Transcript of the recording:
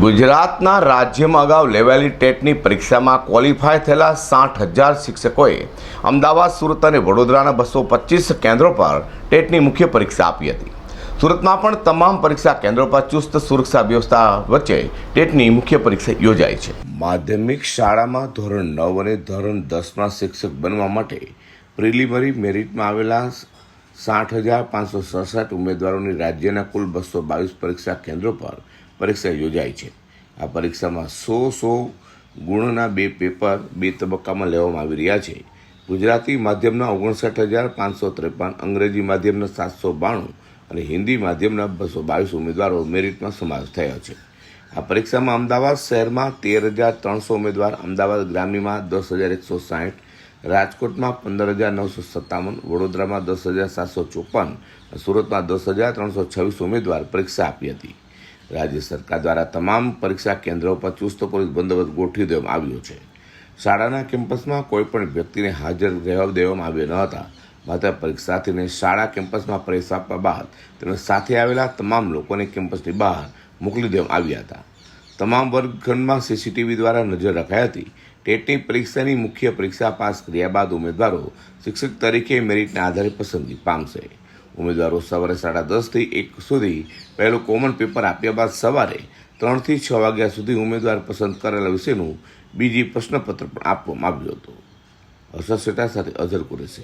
ગુજરાતના રાજ્યમાં અગાઉ લેવાયેલી ટેટની પરીક્ષામાં ક્વોલિફાય થયેલા સાઠ હજાર શિક્ષકોએ અમદાવાદ, સુરત અને વડોદરાના બસો પચીસ કેન્દ્રો પર ટેટની મુખ્ય પરીક્ષા આપી હતી. સુરતમાં પણ તમામ પરીક્ષા કેન્દ્રો પર ચુસ્ત સુરક્ષા વ્યવસ્થા વચ્ચે ટેટની મુખ્ય પરીક્ષા યોજાઈ છે. માધ્યમિક શાળામાં ધોરણ નવ અને ધોરણ દસમાં શિક્ષક બનવા માટે પ્રિલિમરી મેરિટમાં આવેલા સાઠ હજાર પાંચસો સડસઠ ઉમેદવારોની રાજ્યના કુલ બસો બાવીસ પરીક્ષા કેન્દ્રો પર પરીક્ષા યોજાઈ છે. આ પરીક્ષામાં સો સો ગુણના બે પેપર બે તબક્કામાં લેવામાં આવી રહ્યા છે. ગુજરાતી માધ્યમના ઓગણસાઠ હજાર પાંચસો ત્રેપન, અંગ્રેજી માધ્યમના સાતસો બાણું અને હિન્દી માધ્યમના બસો બાવીસ ઉમેદવારો મેરિટમાં સમાવેશ થયો છે. આ પરીક્ષામાં અમદાવાદ શહેરમાં તેર હજાર ત્રણસો ઉમેદવાર, અમદાવાદ ગ્રામ્યમાં દસ હજાર એકસો સાહીઠ રાજકોટમાં પંદર હજાર નવસો સત્તાવન, વડોદરામાં દસ હજાર સાતસો ચોપન સુરતમાં દસ હજાર ત્રણસો છવ્વીસ ઉમેદવાર પરીક્ષા આપી હતી. રાજ્ય સરકાર દ્વારા તમામ પરીક્ષા કેન્દ્રો પર ચુસ્ત પોલીસ બંદોબસ્ત ગોઠવી દેવામાં આવ્યો છે. શાળાના કેમ્પસમાં કોઈ પણ વ્યક્તિને હાજર રહેવા દેવામાં આવ્યો ન હતા. માત્ર પરીક્ષાર્થીને શાળા કેમ્પસમાં પ્રવેશ આપવા બાદ તેના સાથે આવેલા તમામ લોકોને કેમ્પસની બહાર મોકલી દેવામાં આવ્યા હતા. તમામ વર્ગખંડમાં સીસીટીવી દ્વારા નજર રખાઈ હતી. ટેટની પરીક્ષાની મુખ્ય પરીક્ષા પાસ કર્યા બાદ ઉમેદવારો શિક્ષક તરીકે મેરિટના આધારે પસંદગી પામશે. ઉમેદવારો સવારે સાડા દસથી એક સુધી પહેલું કોમન પેપર આપ્યા બાદ સવારે ત્રણથી છ વાગ્યા સુધી ઉમેદવાર પસંદ કરેલા વિશેનું બીજી પ્રશ્નપત્ર પણ આપવામાં આવ્યું હતું. હર્ષદ શેઠા સાથે અઝર કુરેશી.